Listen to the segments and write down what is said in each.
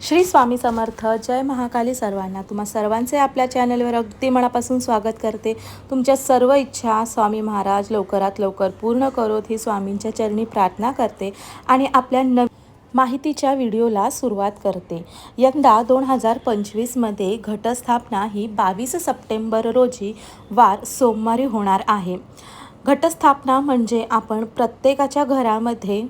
श्री स्वामी समर्थ जय महाकाली सर्वांना. तुम्हा सर्वांचे आपल्या चॅनलवर अगदी मनापासून स्वागत करते. तुमच्या सर्व इच्छा स्वामी महाराज लवकरात लवकर पूर्ण करोत ही स्वामींच्या चरणी प्रार्थना करते आणि आपल्या नव माहितीच्या व्हिडिओला सुरुवात करते. यंदा दोन हजार पंचवीसमध्ये घटस्थापना ही बावीस सप्टेंबर रोजी वार सोमवारी होणार आहे. घटस्थापना म्हणजे आपण प्रत्येकाच्या घरामध्ये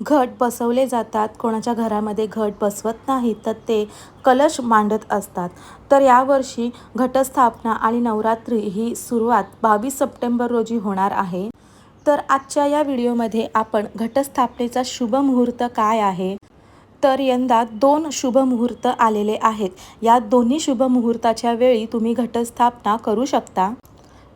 घट बसवले जातात. कोणाच्या घरामध्ये घट बसवत नाही तर ते कलश मांडत असतात. तर यावर्षी घटस्थापना आणि नवरात्री ही सुरुवात बावीस सप्टेंबर रोजी होणार आहे. तर आजच्या या व्हिडिओमध्ये आपण घटस्थापनेचा शुभ मुहूर्त काय आहे? तर यंदा दोन शुभ मुहूर्त आलेले आहेत. या दोन्ही शुभ मुहूर्ताच्या वेळी तुम्ही घटस्थापना करू शकता.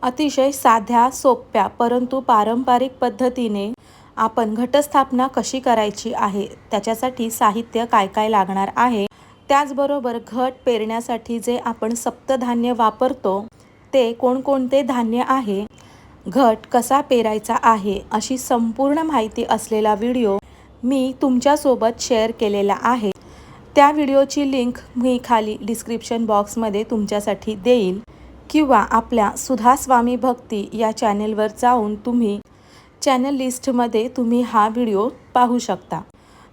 अतिशय साध्या सोप्या परंतु पारंपरिक पद्धतीने आपण घटस्थापना कशी करायची आहे? त्याच्यासाठी साहित्य काय काय लागणार आहे? त्याचबरोबर घट पेरण्यासाठी जे आपण सप्तधान्य वापरतो ते कोणकोणते धान्य आहे? घट कसा पेरायचा आहे? अशी संपूर्ण माहिती असलेला व्हिडिओ मी तुमच्यासोबत शेअर केलेला आहे. त्या व्हिडिओची लिंक मी खाली डिस्क्रिप्शन बॉक्समध्ये तुमच्यासाठी देईल. किंवा आपल्या सुधा स्वामी भक्ती या चॅनेलवर जाऊन तुम्ही चॅनल लिस्टमध्ये तुम्ही हा व्हिडिओ पाहू शकता.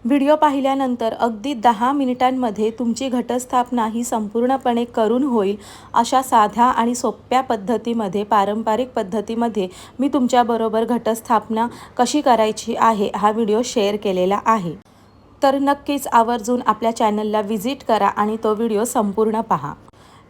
व्हिडिओ पाहिल्यानंतर अगदी दहा मिनिटांमध्ये तुमची घटस्थापना ही संपूर्णपणे करून होईल अशा साध्या आणि सोप्या पद्धतीमध्ये पारंपरिक पद्धतीमध्ये मी तुमच्याबरोबर घटस्थापना कशी करायची आहे हा व्हिडिओ शेअर केलेला आहे. तर नक्कीच आवर्जून आपल्या चॅनलला व्हिजिट करा आणि तो व्हिडिओ संपूर्ण पहा.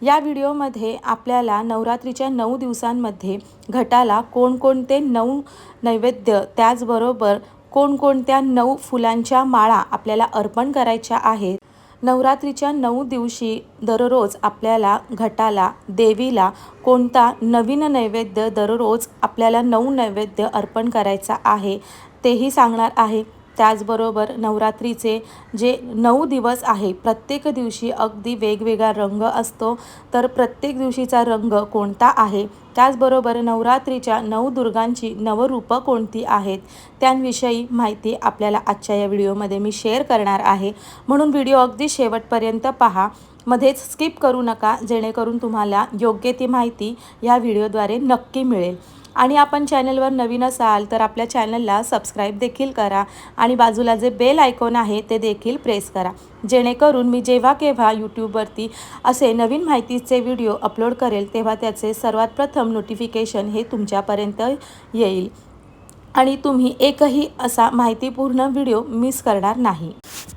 या व्हिडिओमध्ये आपल्याला नवरात्रीच्या नऊ दिवसांमध्ये घटाला कोणकोणते नऊ नैवेद्य त्याचबरोबर कोणकोणत्या नऊ फुलांच्या माळा आपल्याला अर्पण करायच्या आहेत. नवरात्रीच्या नऊ दिवशी दररोज आपल्याला घटाला देवीला कोणता नवीन नैवेद्य दररोज आपल्याला नऊ नैवेद्य अर्पण करायचा आहे तेही सांगणार आहे. त्याचबरोबर नवरात्रीचे जे नऊ दिवस आहे प्रत्येक दिवशी अगदी वेगवेगळा रंग असतो. तर प्रत्येक दिवशीचा रंग कोणता आहे? त्याचबरोबर नवरात्रीच्या नऊ दुर्गांची नवरूपं कोणती आहेत? त्यांविषयी माहिती आपल्याला आजच्या या व्हिडिओमध्ये मी शेअर करणार आहे. म्हणून व्हिडिओ अगदी शेवटपर्यंत पहा. मध्येच स्किप करू नका जेणेकरून तुम्हाला योग्य ती माहिती या व्हिडिओद्वारे नक्की मिळेल. आणि आपण चॅनलवर नवीन असाल तर आपल्या चॅनलला सबस्क्राईब देखील करा आणि बाजूला जे बेल आयकॉन आहे ते देखील प्रेस करा. जेणेकरून मी जेव्हा केव्हा यूट्यूबवरती असे नवीन माहितीचे व्हिडिओ अपलोड करेल तेव्हा त्याचे सर्वात प्रथम नोटिफिकेशन हे तुमच्यापर्यंत येईल. आणि तुम्ही एकही असा माहितीपूर्ण व्हिडिओ मिस करणार नाही.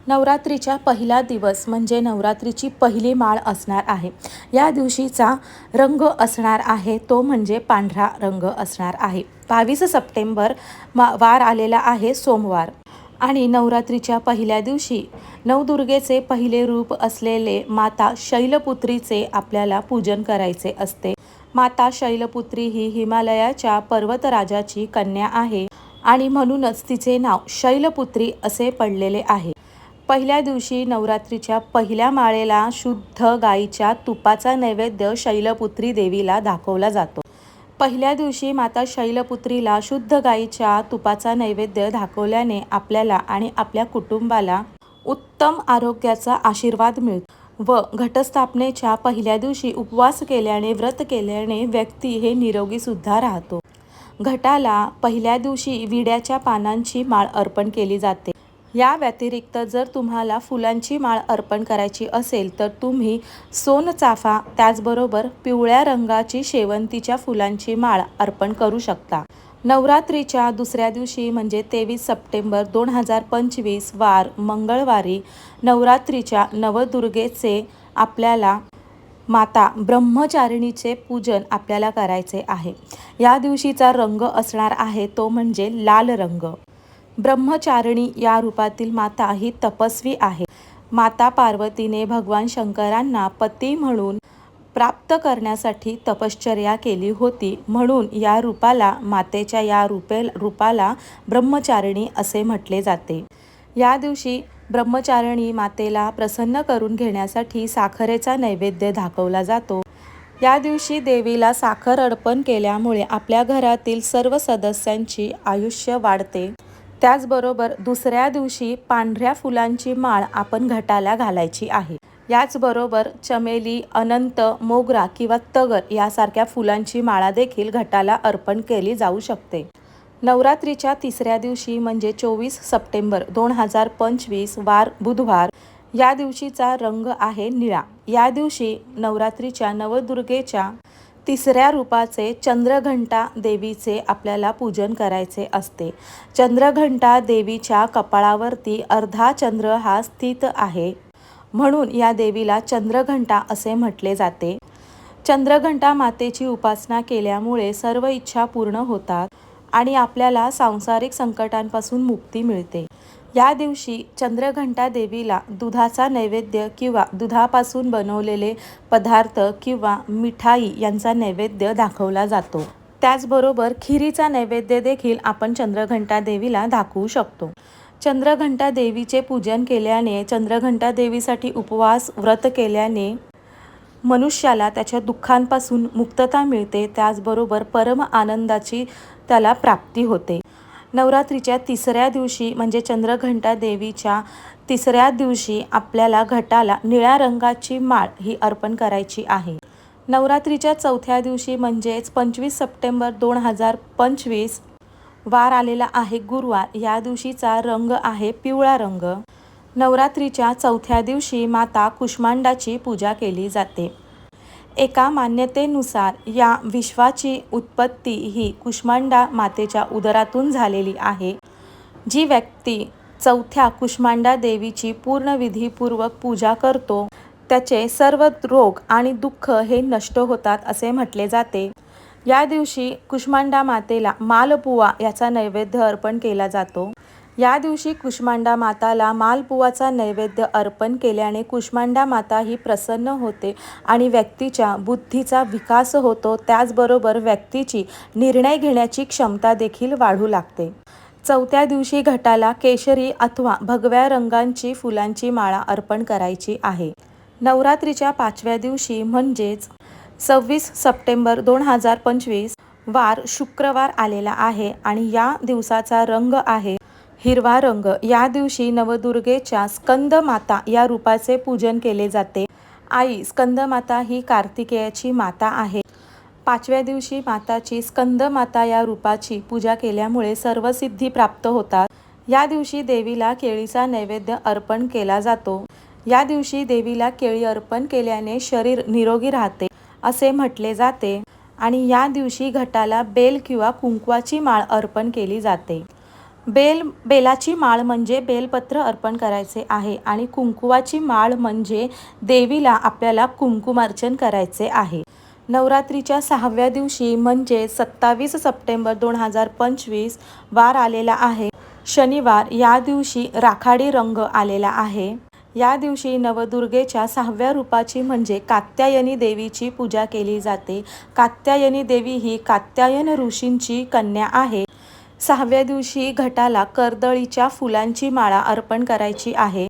नवरात्रीच्या पहिला दिवस म्हणजे नवरात्रीची पहिली माळ असणार आहे. या दिवशीचा रंग असणार आहे तो म्हणजे पांढरा रंग असणार आहे. बावीस सप्टेंबर मा वार आलेला आहे सोमवार. आणि नवरात्रीच्या पहिल्या दिवशी नवदुर्गेचे पहिले रूप असलेले माता शैलपुत्रीचे आपल्याला पूजन करायचे असते. माता शैलपुत्री ही हिमालयाच्या पर्वतराजाची कन्या आहे आणि म्हणूनच तिचे नाव शैलपुत्री असे पडलेले आहे. पहिल्या दिवशी नवरात्रीच्या पहिल्या माळेला शुद्ध गाईच्या तुपाचा नैवेद्य शैलपुत्री देवीला दाखवला जातो. पहिल्या दिवशी माता शैलपुत्रीला शुद्ध गाईच्या तुपाचा नैवेद्य दाखवल्याने आपल्याला आणि आपल्या कुटुंबाला उत्तम आरोग्याचा आशीर्वाद मिळतो. व घटस्थापनेच्या पहिल्या दिवशी उपवास केल्याने व्रत केल्याने व्यक्ती हे निरोगीसुद्धा राहतो. घटाला पहिल्या दिवशी विड्याच्या पानांची माळ अर्पण केली जाते. या व्यतिरिक्त जर तुम्हाला फुलांची माळ अर्पण करायची असेल तर तुम्ही सोनचाफा त्याचबरोबर पिवळ्या रंगाची शेवंतीच्या फुलांची माळ अर्पण करू शकता. नवरात्रीच्या दुसऱ्या दिवशी म्हणजे तेवीस सप्टेंबर दोन हजार पंचवीस वार मंगळवारी नवरात्रीच्या नवदुर्गेचे आपल्याला माता ब्रह्मचारिणीचे पूजन आपल्याला करायचे आहे. या दिवशीचा रंग असणार आहे तो म्हणजे लाल रंग. ब्रह्मचारिणी या रूपातील माता ही तपस्वी आहे. माता पार्वतीने भगवान शंकरांना पती म्हणून प्राप्त करण्यासाठी तपश्चर्या केली होती म्हणून या रूपाला मातेच्या या रूपे रूपाला ब्रह्मचारिणी असे म्हटले जाते. या दिवशी ब्रह्मचारिणी मातेला प्रसन्न करून घेण्यासाठी साखरेचा नैवेद्य दाखवला जातो. या दिवशी देवीला साखर अर्पण केल्यामुळे आपल्या घरातील सर्व सदस्यांची आयुष्य वाढते. त्याचबरोबर दुसऱ्या दिवशी पांढऱ्या फुलांची माळ आपण घटाला घालायची आहे. याचबरोबर चमेली अनंत मोगरा किंवा तगर यासारख्या फुलांची माळा देखील घटाला अर्पण केली जाऊ शकते. नवरात्रीच्या तिसऱ्या दिवशी म्हणजे चोवीस सप्टेंबर दोन हजार पंचवीस वार बुधवार या दिवशीचा रंग आहे निळा. या दिवशी नवरात्रीच्या नवदुर्गेच्या तिसऱ्या रूपाचे चंद्रघंटा देवीचे आपल्याला पूजन करायचे असते. चंद्रघंटा देवीच्या कपाळावरती अर्धा चंद्र हा स्थित आहे. म्हणून या देवीला चंद्रघंटा असे म्हटले जाते. चंद्रघंटा मातेची उपासना केल्यामुळे सर्व इच्छा पूर्ण होतात आणि आपल्याला सांसारिक संकटांपासून मुक्ती मिळते. या दिवशी चंद्रघंटा देवीला दुधाचा नैवेद्य किंवा दुधापासून बनवलेले पदार्थ किंवा मिठाई यांचा नैवेद्य दाखवला जातो. त्याचबरोबर खिरीचा नैवेद्य देखील आपण चंद्रघंटा देवीला दाखवू शकतो. चंद्रघंटा देवीचे पूजन केल्याने चंद्रघंटा देवीसाठी उपवास व्रत केल्याने मनुष्याला त्याच्या दुःखांपासून मुक्तता मिळते त्याचबरोबर परम आनंदाची त्याला प्राप्ती होते. नवरात्रीच्या तिसऱ्या दिवशी म्हणजे चंद्रघंटा देवीच्या तिसऱ्या दिवशी आपल्याला घटाला निळ्या रंगाची माळ ही अर्पण करायची आहे. नवरात्रीच्या चौथ्या दिवशी म्हणजेच पंचवीस सप्टेंबर दोन हजार पंचवीस वार आलेला आहे गुरुवार. या दिवशीचा रंग आहे पिवळा रंग. नवरात्रीच्या चौथ्या दिवशी माता कुष्मांडाची पूजा केली जाते. एका मान्यतेनुसार या विश्वाची उत्पत्ती ही कुष्मांडा मातेच्या उदरातून झालेली आहे. जी व्यक्ती चौथ्या कुष्मांडा देवीची पूर्ण विधीपूर्वक पूजा करतो त्याचे सर्व रोग आणि दुःख हे नष्ट होतात असे म्हटले जाते. या दिवशी कुष्मांडा मातेला मालपुवा याचा नैवेद्य अर्पण केला जातो. या दिवशी कुष्मांडा माताला मालपुवाचा नैवेद्य अर्पण केल्याने कुष्मांडा माता ही प्रसन्न होते आणि व्यक्तीच्या बुद्धीचा विकास होतो. त्याचबरोबर व्यक्तीची निर्णय घेण्याची क्षमता देखील वाढू लागते. चौथ्या दिवशी घटाला केशरी अथवा भगव्या रंगांची फुलांची माळा अर्पण करायची आहे. नवरात्रीच्या पाचव्या दिवशी म्हणजेच सव्वीस सप्टेंबर दोन हजार पंचवीस वार शुक्रवार आलेला आहे आणि या दिवसाचा रंग आहे हिरवा रंग. या दिवशी नवदुर्गेच्या स्कंदमाता या रूपाचे पूजन केले जाते. आई स्कंदमाता ही कार्तिकेयाची माता आहे. पाचव्या दिवशी माताची स्कंदमाता या रूपाची पूजा केल्यामुळे सर्व सिद्धी प्राप्त होतात. या दिवशी देवीला केळीचा नैवेद्य अर्पण केला जातो. या दिवशी देवीला केळी अर्पण केल्याने शरीर निरोगी राहते. असे म्हटले जाते. आणि या दिवशी घटाला बेल किंवा कुंकवाची माळ अर्पण केली जाते. बेल बेलाची माळ म्हणजे बेलपत्र अर्पण करायचे आहे आणि कुंकुवाची माळ म्हणजे देवीला आपल्याला कुंकुमार्चन करायचे आहे. नवरात्रीच्या सहाव्या दिवशी म्हणजे सत्तावीस सप्टेंबर दोन हजार पंचवीस वार आलेला आहे. शनिवार या दिवशी राखाडी रंग आलेला आहे. या दिवशी नवदुर्गेच्या सहाव्या रूपाची म्हणजे कात्यायनी देवीची पूजा केली जाते. कात्यायनी देवी ही कात्यायन ऋषींची कन्या आहे. सहाव्या दिवशी घटाला कर्दळीच्या फुलांची माळा अर्पण करायची आहे.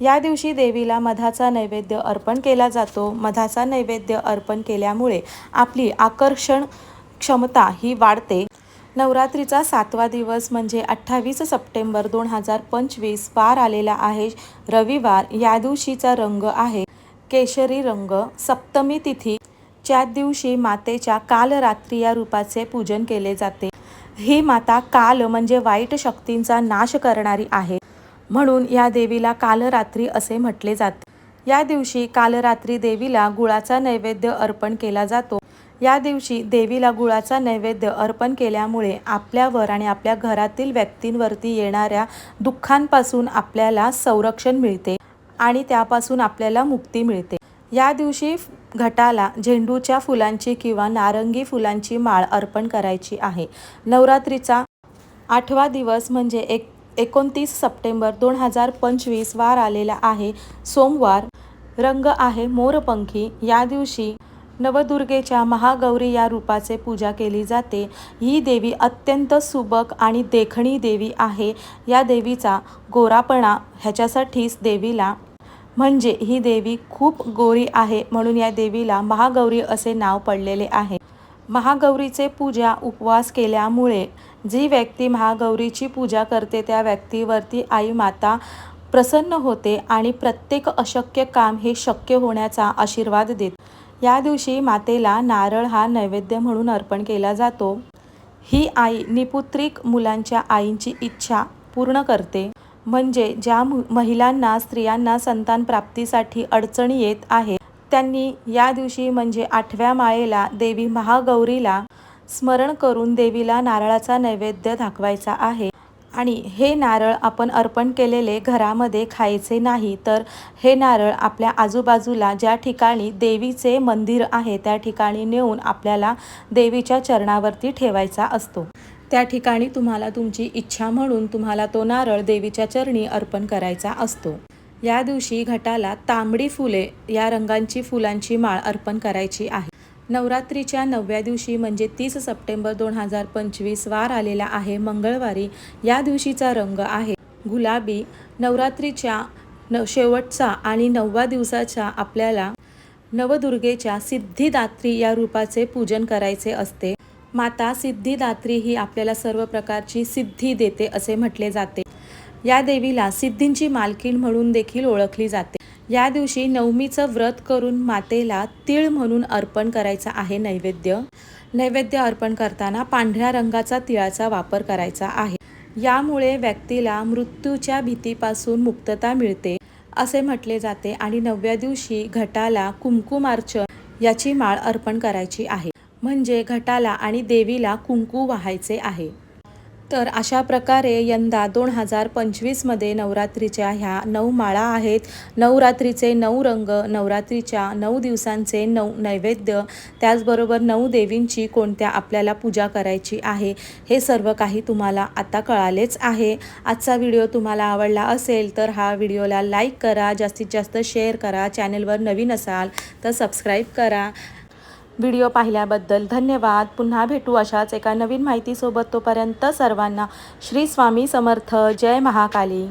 या दिवशी देवीला मधाचा नैवेद्य अर्पण केला जातो. मधाचा नैवेद्य अर्पण केल्यामुळे आपली आकर्षण क्षमता ही वाढते. नवरात्रीचा सातवा दिवस म्हणजे अठ्ठावीस सप्टेंबर दोन हजार पंचवीस वार आलेला आहे. रविवार या दिवशीचा रंग आहे. केशरी रंग. सप्तमी तिथी. च्या दिवशी मातेच्या कालरात्री या रूपाचे पूजन केले जाते. ही माता काल म्हणजे वाईट शक्तींचा नाश करणारी आहे. म्हणून या देवीला कालरात्री असे म्हटले जाते. या दिवशी कालरात्री देवीला गुळाचा नैवेद्य अर्पण केला जातो. या दिवशी देवीला गुळाचा नैवेद्य अर्पण केल्यामुळे आपल्यावर आणि आपल्या घरातील व्यक्तींवरती येणाऱ्या दुःखांपासून आपल्याला संरक्षण मिळते आणि त्यापासून आपल्याला मुक्ती मिळते. या दिवशी घटाला झेंडूच्या फुलांची किंवा नारंगी फुलांची माळ अर्पण करायची आहे. नवरात्रीचा आठवा दिवस म्हणजे एक एकोणतीस सप्टेंबर दोन हजार पंचवीस वार आलेला आहे. सोमवार रंग आहे मोरपंखी. या दिवशी नवदुर्गेच्या महागौरी या रूपाचे पूजा केली जाते. ही देवी अत्यंत सुबक आणि देखणी देवी आहे. या देवीचा गोरापणा ह्याच्यासाठीच देवीला म्हणजे ही देवी खूप गोरी आहे म्हणून या देवीला महागौरी असे नाव पडलेले आहे. महागौरीचे पूजा उपवास केल्यामुळे जी व्यक्ती महागौरीची पूजा करते त्या व्यक्तीवरती आई माता प्रसन्न होते आणि प्रत्येक अशक्य काम हे शक्य होण्याचा आशीर्वाद देते. या दिवशी मातेला नारळ हा नैवेद्य म्हणून अर्पण केला जातो. ही आई निपुत्रिक मुलांच्या आईंची इच्छा पूर्ण करते. म्हणजे ज्या मु- महिलांना स्त्रियांना संतान प्राप्तीसाठी अडचणी येत आहे त्यांनी या दिवशी म्हणजे आठव्या माळेला देवी महागौरीला स्मरण करून देवीला नारळाचा नैवेद्य दाखवायचा आहे. आणि हे नारळ आपण अर्पण केलेले घरामध्ये खायचे नाही तर हे नारळ आपल्या आजूबाजूला ज्या ठिकाणी देवीचे मंदिर आहे त्या ठिकाणी नेऊन आपल्याला देवीच्या चरणावरती ठेवायचा असतो. त्या ठिकाणी तुम्हाला तुमची इच्छा म्हणून तुम्हाला तो नारळ देवीच्या चरणी अर्पण करायचा असतो. या दिवशी घटाला तांबडी फुले या रंगांची फुलांची माळ अर्पण करायची आहे. नवरात्रीच्या नवव्या दिवशी म्हणजे तीस सप्टेंबर दोन हजार पंचवीस वार आलेला आहे मंगळवारी. या दिवशीचा रंग आहे गुलाबी. नवरात्रीच्या न शेवटचा आणि नववा दिवसाच्या आपल्याला नवदुर्गेच्या सिद्धिदात्री या रूपाचे पूजन करायचे असते. माता सिद्धिदात्री ही आपल्याला सर्व प्रकारची सिद्धी देते असे म्हटले जाते. या देवीला सिद्धींची मालकीण म्हणून देखील ओळखली जाते. या दिवशी नवमीचं व्रत करून मातेला तीळ म्हणून अर्पण करायचा आहे नैवेद्य. नैवेद्य अर्पण करताना पांढऱ्या रंगाचा तिळाचा वापर करायचा आहे. यामुळे व्यक्तीला मृत्यूच्या भीतीपासून मुक्तता मिळते असे म्हटले जाते आणि नवव्या दिवशी घटाला कुंकुमार्चन याची माळ अर्पण करायची आहे. म्हणजे घटाला आणि देवीला कुंकू वाहायचे आहे. तर अशा प्रकारे यंदा दोन हजार पंचवीसमध्ये नवरात्रीच्या ह्या नऊ माळा आहेत. नवरात्रीचे नऊ रंग नवरात्रीच्या नऊ दिवसांचे नऊ नैवेद्य त्याचबरोबर नऊ देवींची कोणत्या आपल्याला पूजा करायची आहे हे सर्व काही तुम्हाला आता कळालेच आहे. आजचा व्हिडिओ तुम्हाला आवडला असेल तर हा व्हिडिओला लाईक करा जास्तीत जास्त शेअर करा चॅनलवर नवीन असाल तर सबस्क्राईब करा. व्हिडिओ पाहिल्याबद्दल धन्यवाद. पुन्हा भेटू अशाच एका नवीन माहितीसोबत तोपर्यंत सर्वांना श्री स्वामी समर्थ. जय महाकाली.